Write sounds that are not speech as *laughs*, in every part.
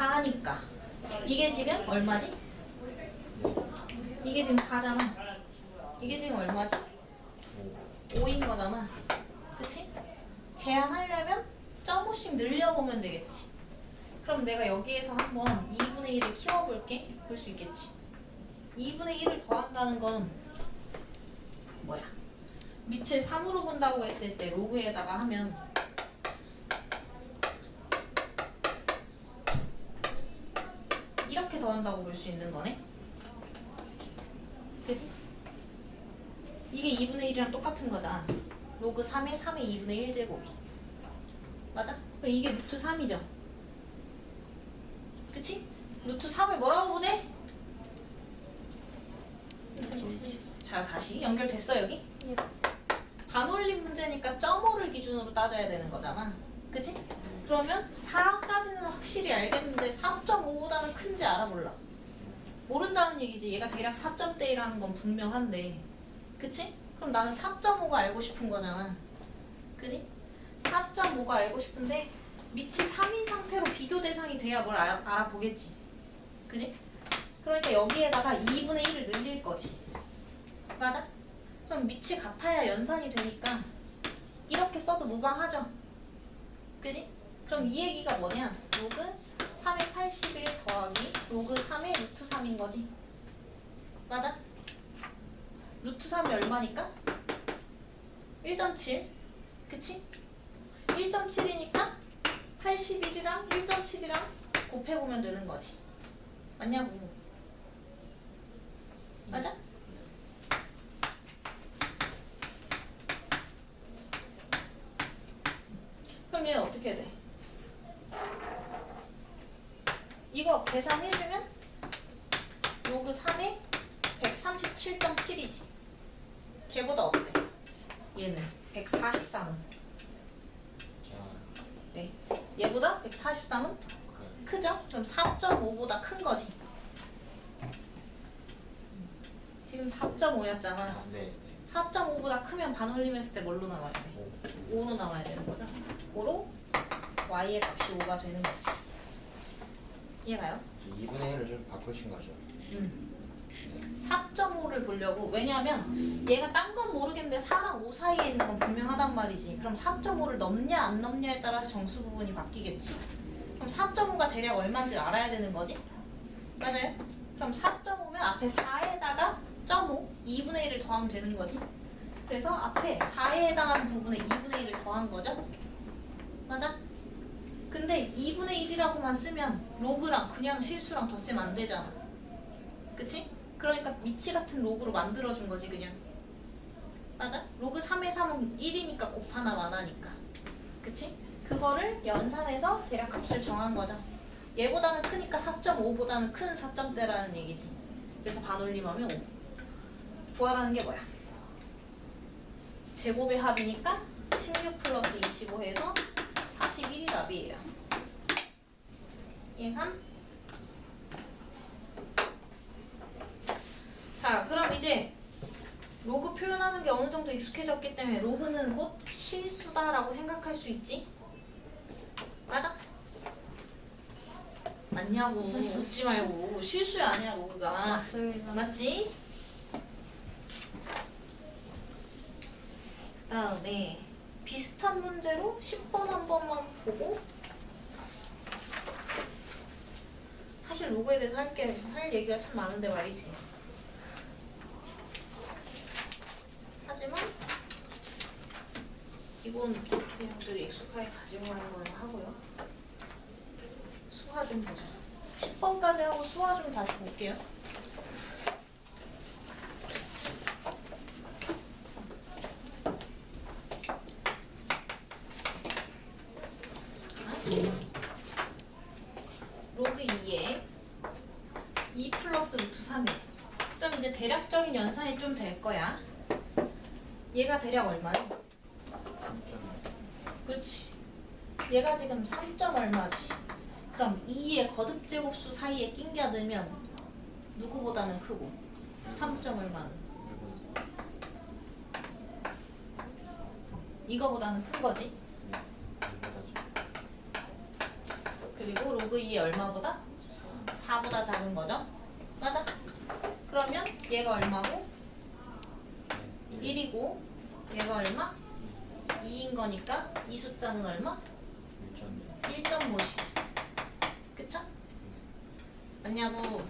4니까 이게 지금 얼마지? 이게 지금 4잖아. 이게 지금 얼마지? 5인 거잖아. 그치? 제한하려면 점 5씩 늘려보면 되겠지. 그럼 내가 여기에서 한번 2분의 1을 키워볼게. 볼 수 있겠지. 2분의 1을 더한다는 건 뭐야? 밑을 3으로 본다고 했을 때 로그에다가 하면 이렇게 더한다고 볼 수 있는 거네. 그지? 이게 2분의 1이랑 똑같은 거잖아. 로그 3의 3의 2분의 1제곱이. 맞아? 그럼 이게 루트 3이죠. 그치? 루트 3을 뭐라고 보지? 자, 다시 연결됐어, 여기? 반올림 문제니까 점오를 기준으로 따져야 되는 거잖아. 그치? 그러면 4까지는 확실히 알겠는데 4.5보다는 큰지 알아볼라. 모른다는 얘기지. 얘가 대략 4점대라는 건 분명한데. 그치? 그럼 나는 4.5가 알고 싶은 거잖아. 그지? 4.5가 알고 싶은데 밑이 3인 상태로 비교 대상이 돼야 뭘 알아, 알아보겠지. 그지? 그러니까 여기에다가 2분의 1을 늘릴 거지. 맞아? 그럼 밑이 같아야 연산이 되니까 이렇게 써도 무방하죠. 그지? 그럼 이 얘기가 뭐냐? 로그 3의 81 더하기 로그 3의 루트 3인 거지. 맞아? 루트 3이 얼마니까? 1.7. 그치? 1.7이니까 81이랑 1.7이랑 곱해보면 되는 거지. 맞냐고. 맞아? 그럼 얘는 어떻게 돼? 이거 계산해주면 로그 3에 137.7이지. 걔보다 어때? 얘는 143은. 자, 네. 얘보다 143은 그, 크죠? 그럼 4.5보다 큰 거지. 지금 4.5였잖아. 아, 네, 네. 4.5보다 크면 반올림 했을 때 뭘로 나와야 돼? 오, 5로 나와야 되는 거죠. 5로 y의 값이 5가 되는 거지. 이해가요? 저 2분의 1을 좀 바꾸신 거죠? 음. 4.5를 보려고 왜냐하면 얘가 딴 건 모르겠는데 4랑 5 사이에 있는 건 분명하단 말이지 그럼 4.5를 넘냐 안 넘냐에 따라서 정수 부분이 바뀌겠지 그럼 4.5가 대략 얼마인지 알아야 되는 거지 맞아요? 그럼 4.5면 앞에 4에다가 0.5 2분의 1을 더하면 되는 거지 그래서 앞에 4에 해당하는 부분에 2분의 1을 더한 거죠 맞아? 근데 2분의 1이라고만 쓰면 로그랑 그냥 실수랑 덧쓰면 안 되잖아 그치? 그러니까 위치 같은 로그로 만들어준 거지 그냥 맞아? 로그 3의 3은 1이니까 곱하나 마나니까 그치? 그거를 연산해서 대략 값을 정한 거죠 얘보다는 크니까 4.5보다는 큰 4점대라는 얘기지 그래서 반올림하면 5 구하라는 게 뭐야? 제곱의 합이니까 16 플러스 25 해서 41이 답이에요 이해감? 자, 그럼 이제 로그 표현하는 게 어느 정도 익숙해졌기 때문에 로그는 곧 실수다라고 생각할 수 있지? 맞아? 맞냐고 웃지 말고 실수야 아니야 로그가 맞습니다. 맞지? 그 다음에 비슷한 문제로 10번 한 번만 보고 사실 로그에 대해서 할, 게, 할 얘기가 참 많은데 말이지. 하지만 기본 내용들이 익숙하게 가지고 가는 걸로 하고요. 수화 좀 보자. 10번까지 하고 수화 좀 다시 볼게요 로그 2에 2 플러스 루트 3이 그럼 이제 연산이 좀 될 거야 얘가 대략 얼마야? 그치 얘가 지금 3점 얼마지 그럼 2의 거듭 제곱수 사이에 낑겨 넣으면 누구보다는 크고 3점 얼마는 이거보다는 큰 거지 그리고 로그 2의 얼마보다? 4보다 작은 거죠? 맞아? 그러면 얘가 얼마고? 1이고 얘가 얼마? 2인 거니까 이 숫자는 얼마? 1.2 1.5씩 그쵸? 맞냐고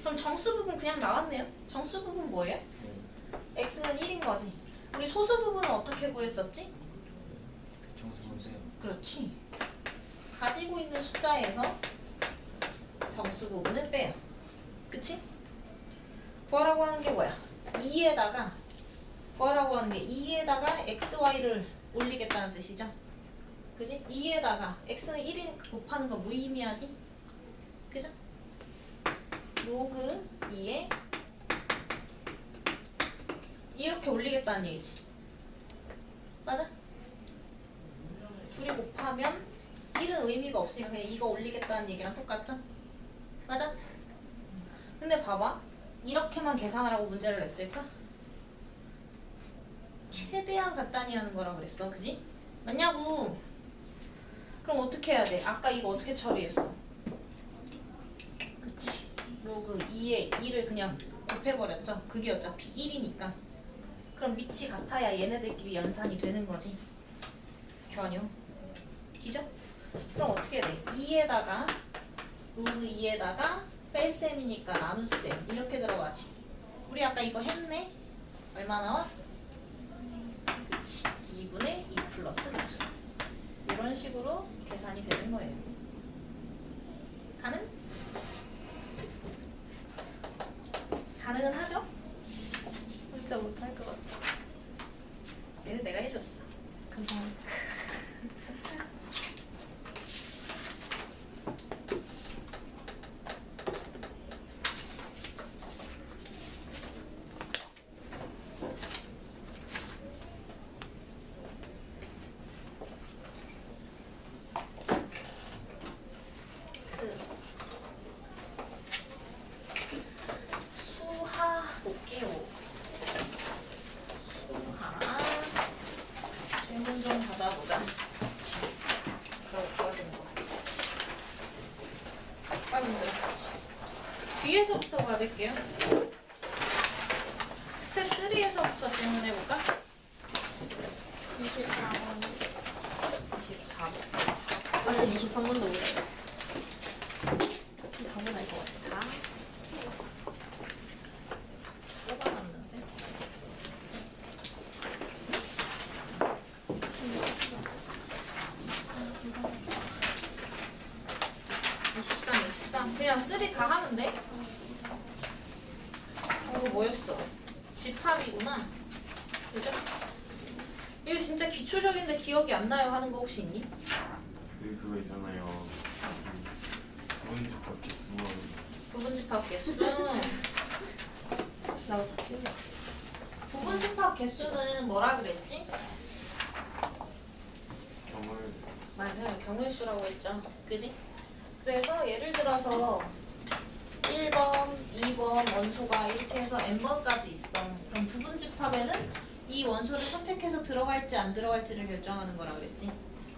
그럼 정수 부분 그냥 나왔네요 정수 부분 뭐예요? x는 1인 거지 우리 소수 부분은 어떻게 구했었지? 정수 보세요 그렇지 가지고 있는 숫자에서 정수 부분을 빼요 그치? 구하라고 하는 게 뭐야? 2에다가 구하라고 하는 게 2에다가 xy를 올리겠다는 뜻이죠 그지? 2에다가 x는 1인 곱하는 거 무의미하지? 그죠? 로그 2에 이렇게 올리겠다는 얘기지 맞아? 둘이 곱하면 1은 의미가 없으니까 그냥 이거 올리겠다는 얘기랑 똑같죠? 맞아? 근데 봐봐 이렇게만 계산하라고 문제를 냈을까? 최대한 간단히 하는 거라 그랬어 그지? 맞냐고 그럼 어떻게 해야 돼? 아까 이거 어떻게 처리했어? 그치 로그 2에 2를 그냥 곱해버렸죠? 그게 어차피 1이니까 그럼 밑이 같아야 얘네들끼리 연산이 되는 거지 전혀 기죠? 그럼 어떻게 해야 돼? 2에다가 로그 2에다가 뺄셈이니까 나눗셈 이렇게 들어가지 우리 아까 이거 했네? 얼마 나와? 그치 2분의 2 플러스 루트 이런 식으로 계산이 되는 거예요 가능? 가능은 하죠? 진짜 못할 것 같아. 얘는 내가 해줬어 감사합니다. 수하 볼게요. 수하 질문 좀 받아보자. 그럼 도와주는 거 같아. 빨리 들어가지. 뒤에서부터 받을게요. 스텝 3에서부터 질문해볼까? 24번. 24번. 사실 23번도 오래. 당근 알것 같아. 4. 뽑아놨는데. 이십삼, 이십삼. 그냥 쓰리 다 하면 돼. 어, 이거 뭐였어? 집합이구나. 그죠? 이거 진짜 기초적인데 기억이 안 나요 하는 거 혹시 있니? 그 그거 있잖아요. 문 집합 개수 부분 집합 개수. 틀려. 부분 집합 개수는 뭐라 그랬지? 경을 맞아요. 경우일수라고 했죠. 그지? 그래서 예를 들어서 1번, 2번 원소가 이렇게 해서 n번까지 있어. 그럼 부분 집합에는 이 원소를 선택해서 들어갈지 안 들어갈지를 결정하는 거라 그랬지.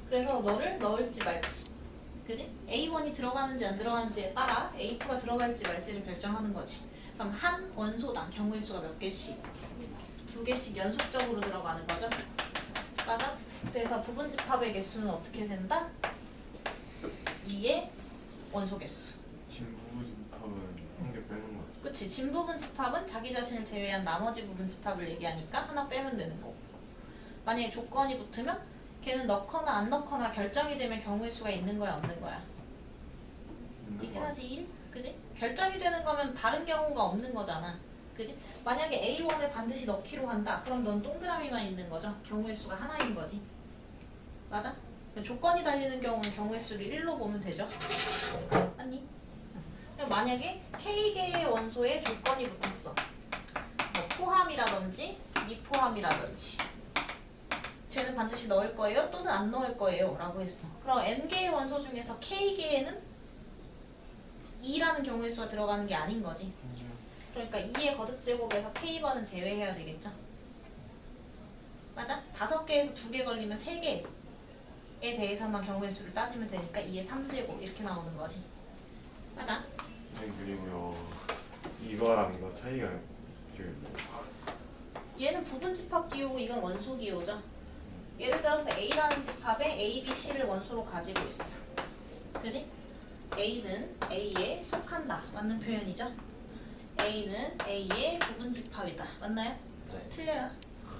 그래서 너를 넣을지 말지. 그지? A1이 들어가는지 안 들어가는지에 따라 A2가 들어갈지 말지를 결정하는 거지. 그럼 한 원소당 경우의 수가 몇 개씩? 두 개씩 연속적으로 들어가는 거죠. 맞아? 그래서 부분 집합의 개수는 어떻게 센다? 2의 원소 개수. 진부 집합은 한 개 빼는 거지. 그치? 진 부분 집합은 자기 자신을 제외한 나머지 부분 집합을 얘기하니까 하나 빼면 되는 거고. 만약에 조건이 붙으면 걔는 넣거나 안 넣거나 결정이 되면 경우의 수가 있는 거야 없는 거야? 있긴 거. 하지 1? 그지? 결정이 되는 거면 다른 경우가 없는 거잖아 그지? 만약에 A1을 반드시 넣기로 한다 그럼 넌 동그라미만 있는 거죠 경우의 수가 하나인 거지 맞아? 근데 조건이 달리는 경우는 경우의 수를 1로 보면 되죠 아니? 만약에 K개의 원소에 조건이 붙었어 뭐 포함이라든지 미포함이라든지 쟤는 반드시 넣을 거예요 또는 안 넣을 거예요 라고 했어 그럼 N개의 원소 중에서 K개에는 2라는 경우의 수가 들어가는 게 아닌 거지. 그러니까 2의 거듭 제곱에서 K번은 제외해야 되겠죠. 맞아? 다섯 개에서 두개 걸리면 세 개. 대해서만 경우의 수를 따지면 되니까 2의 3제곱 이렇게 나오는 거지. 맞아? 네 그리고요 이거랑 이거 차이가 그 얘는 부분 집합 기호고 이건 원소 기호죠. 예를 들어서 A라는 집합에 A, B, C를 원소로 가지고 있어. 그지? A는 A에 속한다. 맞는 표현이죠? A는 A의 부분 집합이다. 맞나요? 네. 틀려요.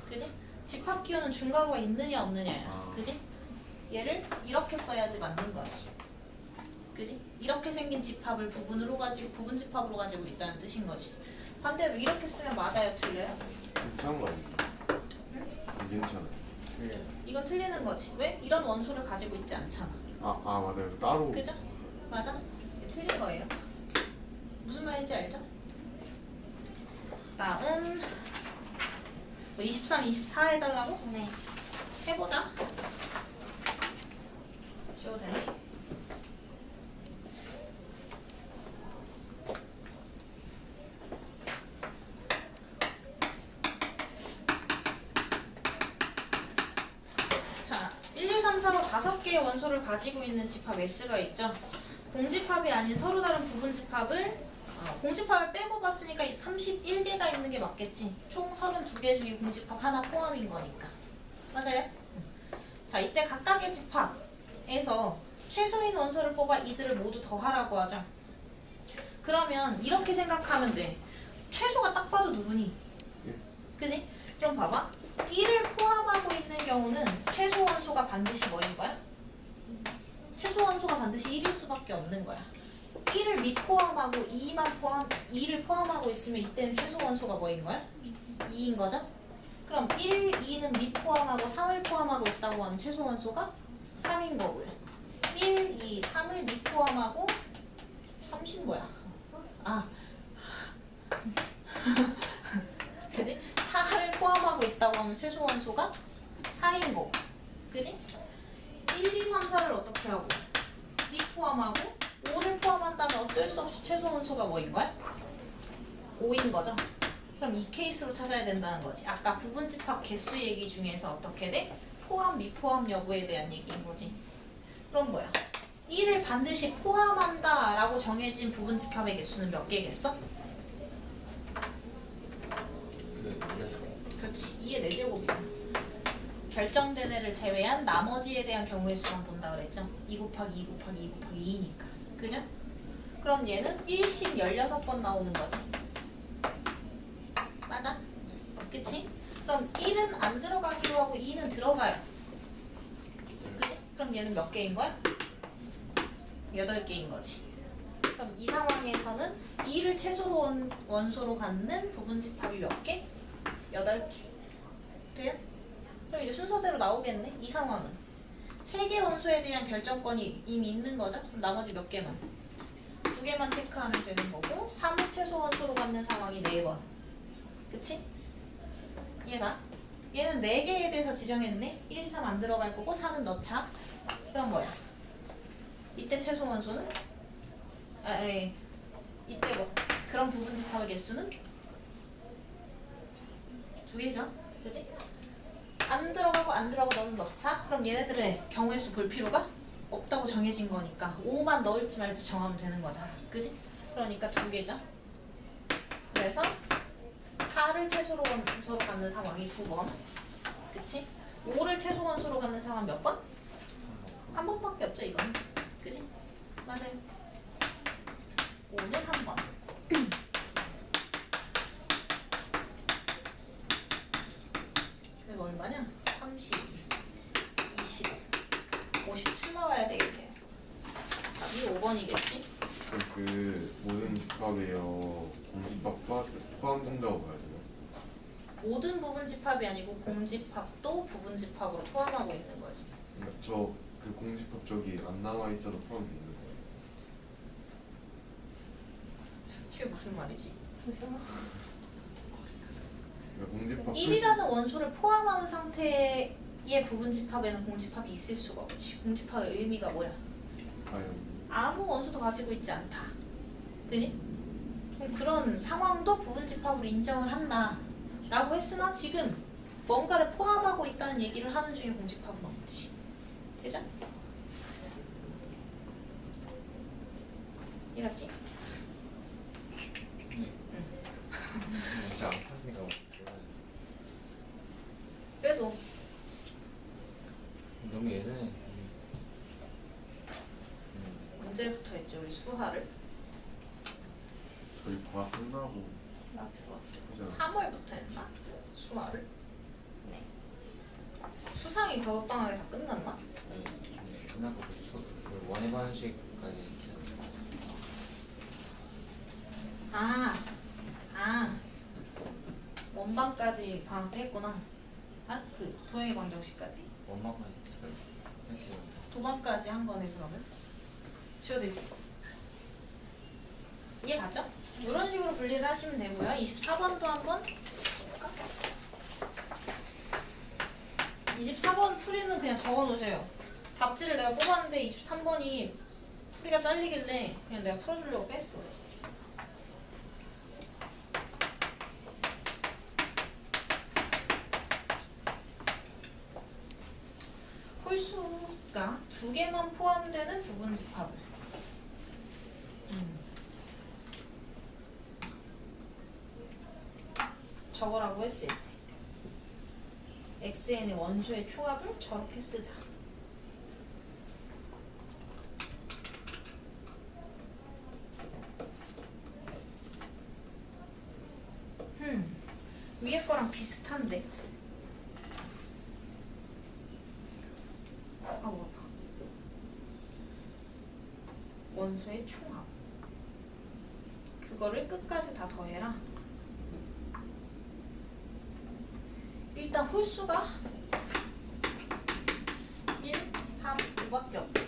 그지? 집합 기호는 중괄호가 있느냐 없느냐야. 아. 그지? 얘를 이렇게 써야지 맞는 거지. 그지? 이렇게 생긴 집합을 부분으로 가지고 부분 집합으로 가지고 있다는 뜻인 거지. 반대로 이렇게 쓰면 맞아요, 틀려요? 괜찮은 거 아니에요? 괜찮아요 틀려요. 이건 틀리는 거지. 왜? 이런 원소를 가지고 있지 않잖아. 아, 아 맞아요 따로 그죠? 맞아? 이게 틀린 거예요. 무슨 말인지 알죠? 다음 뭐 23, 24 해달라고? 네. 해보자. 지워도 되네. 자, 1, 2, 3, 4로 다섯 개의 원소를 가지고 있는 집합 S가 있죠. 공집합이 아닌 서로 다른 부분 집합을 어, 공집합을 빼고 봤으니까 31개가 있는 게 맞겠지. 총 32개 중에 공집합 하나 포함인 거니까. 맞아요? 자, 이때 각각의 집합에서 최소인 원소를 뽑아 이들을 모두 더하라고 하죠. 그러면 이렇게 생각하면 돼. 최소가 딱 봐도 누구니? 그지? 그럼 봐봐. 1을 포함하고 있는 경우는 최소 원소가 반드시 뭐인 거야? 최소 원소가 반드시 1일 수밖에 없는 거야. 1을 미포함하고 2만 포함, 2를 포함하고 있으면 이때는 최소 원소가 뭐인 거야? 2인 거죠? 그럼 1, 2는 미포함하고 3을 포함하고 있다고 하면 최소 원소가 3인 거고요. 1, 2, 3을 미포함하고 30 뭐야? 아. *laughs* 그지? 4를 포함하고 있다고 하면 최소 원소가 4인 거고. 그지? 1, 2, 3, 4를 어떻게 하고? 미 포함하고 5를 포함한다면 어쩔 수 없이 최소 원소가 뭐인 거야? 5인 거죠? 그럼 이 케이스로 찾아야 된다는 거지. 아까 부분 집합 개수 얘기 중에서 어떻게 돼? 포함, 미포함 여부에 대한 얘기인 거지. 그럼 뭐야? 1을 반드시 포함한다 라고 정해진 부분 집합의 개수는 몇 개겠어? 그 원래 그렇지. 2의 4제곱이잖아. 결정된 애를 제외한 나머지에 대한 경우의 수만 본다 그랬죠? 2 곱하기 2 곱하기 2 곱하기 2니까. 그죠? 그럼 얘는 1씩 16번 나오는 거지. 맞아? 그치? 그럼 1은 안 들어가기로 하고 2는 들어가요. 그치? 그럼 얘는 몇 개인 거야? 8개인 거지. 그럼 이 상황에서는 2를 최소로 원, 원소로 갖는 부분 집합이 몇 개? 8개. 돼요? 그럼 이제 순서대로 나오겠네. 이 상황은. 세 개 원소에 대한 결정권이 이미 있는 거죠? 그럼 나머지 몇 개만? 두 개만 체크하면 되는 거고 3을 최소 원소로 갖는 상황이 4번. 그치? 얘가 얘는 4개에 대해서 지정했네. 1, 2, 3 안 들어갈 거고 4는 넣자. 그럼 뭐야? 이때 최소 원소는? 아, 예. 이때 뭐 그런 부분 집합의 개수는 두 개죠. 그지? 안 들어가고 안 들어가고 너는 넣자. 그럼 얘네들의 경우의 수 볼 필요가 없다고 정해진 거니까 5만 넣을지 말지 정하면 되는 거잖아. 그지? 그러니까 두 개죠. 그래서 4를 최소로 원소로 갖는 상황이 두 번. 그치? 5를 최소 원소로 갖는 상황 몇 번? 한 번밖에 없죠, 이건. 그지? 맞아요. 5는 한 번. 이거 얼마냐? 30, 20, 57 나와야 되겠네요. 답이 5번이겠지? 그럼 그 모든 집합이에요 공집합 포함- 포함된다고 봐야 돼요? 모든 부분 집합이 아니고 공집합도 부분 집합으로 포함하고 있는 거지. 그러니까 저그 공집합 저기 안 나와 있어도 포함돼 있는 거예요 이게 무슨 말이지? 그러니까 공집합 1이라는 원소를 포함하는 상태의 부분 집합에는 공집합이 있을 수가 없지. 공집합의 의미가 뭐야? 과연 아무 원소도 가지고 있지 않다. 그지? 그런 상황도 부분 집합으로 인정을 한다. 라고 했으나 지금 뭔가를 포함하고 있다는 얘기를 하는 중에 공집합은 없지. 되죠? 이해갔지? 네. 진짜 안 파니까 몰라요. 그래도 너무 예전에 음. 언제부터 했지 우리 수화를? 저희 과학 끝나고 나 들어왔어요. 그죠. 3월부터 했나? 수화를? 네. 겨울방학이 다 끝났나? 네, 끝나고 그 수, 그 원의 반식까지 아, 아, 원방까지 방학 때 했구나. 아, 그 도형의 방정식까지. 원마만 했어요. 두 번까지 한 거네 그러면. 쉬어도 되지. 이해 갔죠? 이런 식으로 분리를 하시면 되고요. 24번도 한번 볼까? 24번 풀이는 그냥 적어 놓으세요. 답지를 내가 뽑았는데 23번이 풀이가 잘리길래 그냥 내가 풀어주려고 뺐어. 홀수가 두 개만 포함되는 부분 집합을. 음. 저거라고 했을 때 xn의 원소의 총합을 저렇게 쓰자. 음, 위에 거랑 비슷한데. 아, 뭐. 원소의 총합. 그거를 끝까지 다 더해라. 일단 홀수가 1, 3, 5밖에 없고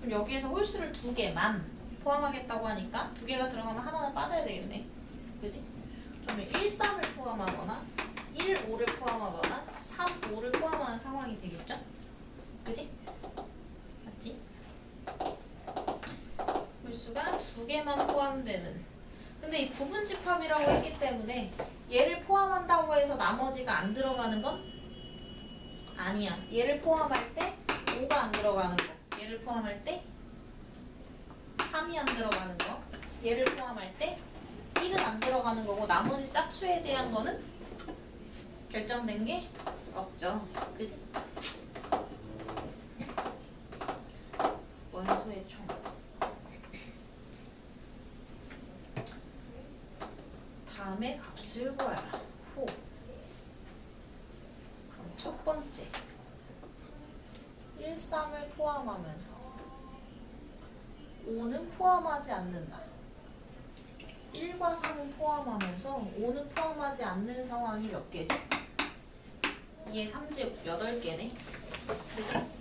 그럼 여기에서 홀수를 두 개만 포함하겠다고 하니까 두 개가 들어가면 하나는 빠져야 되겠네. 그지? 그러면 1, 3을 포함하거나 1, 5를 포함하거나 3, 5를 포함하는 상황이 되겠죠? 그지? 맞지? 홀수가 두 개만 포함되는 근데 이 부분 집합이라고 했기 때문에 얘를 포함한다고 해서 나머지가 안 들어가는 건 아니야. 얘를 포함할 때 5가 안 들어가는 거. 얘를 포함할 때 3이 안 들어가는 거. 얘를 포함할 때 1은 안 들어가는 거고 나머지 짝수에 대한 거는 결정된 게 없죠. 그지? 원소의 총. 값을 구하라. 호. 그럼 첫 번째. 1, 3을 포함하면서 5는 포함하지 않는다. 1과 3은 포함하면서 5는 포함하지 않는 상황이 몇 개지? 2의 3제곱 8개네. 그지?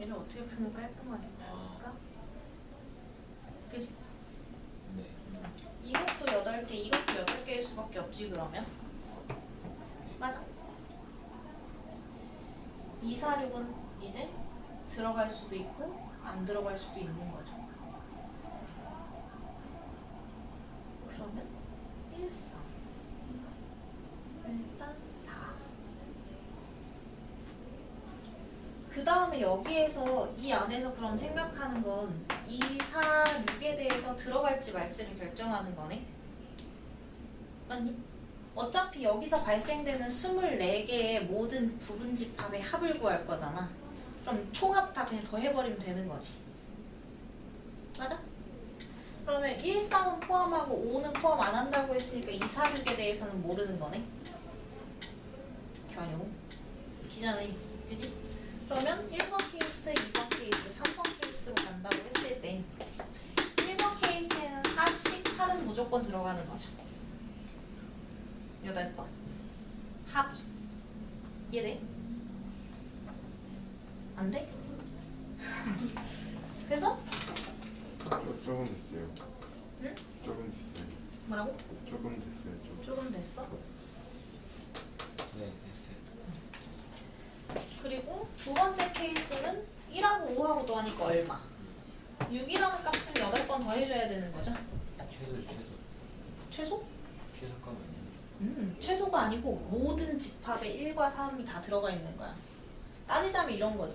얘를 어떻게 풀면 깔끔하게 나올까? 그지? 네. 이것도 8개, 이것도 8개일 수밖에 없지 그러면? 맞아. 2, 4, 6은 이제 들어갈 수도 있고 안 들어갈 수도 있는 거죠. 그러면 1, 3 일단 4그 다음에 여기에서 이 안에서 그럼 생각하는 건 2, 4, 6에 대해서 들어갈지 말지를 결정하는 거네. 맞니? 어차피 여기서 발생되는 24개의 모든 부분 집합의 합을 구할 거잖아. 그럼 총합 다 그냥 더해버리면 되는 거지. 맞아? 그러면 1, 3은 포함하고 5는 포함 안 한다고 했으니까 2, 4, 6에 대해서는 모르는 거네. 견용. 기자네. 그지? 그러면 1번 케이스, 2번 케이스, 3번 케이스로 간다고 했을 때 1번 케이스에는 48은 무조건 들어가는 거죠. 8번. 합이. 이해돼? 안 돼? 그래서 조- 조금 됐어요. 응? 조금 됐어요. 뭐라고? 조금 됐어요. 좀. 조금 됐어? 네, 됐어요. 그리고 두 번째 케이스는 1하고 5하고 더하니까 얼마? 6이라는 값은 8번 더 해줘야 되는 거죠? 최소 최소 최소? 최소 값 아니에요? 음, 최소가 아니고 모든 집합에 1과 3이 다 들어가 있는 거야. 따지자면 이런 거지.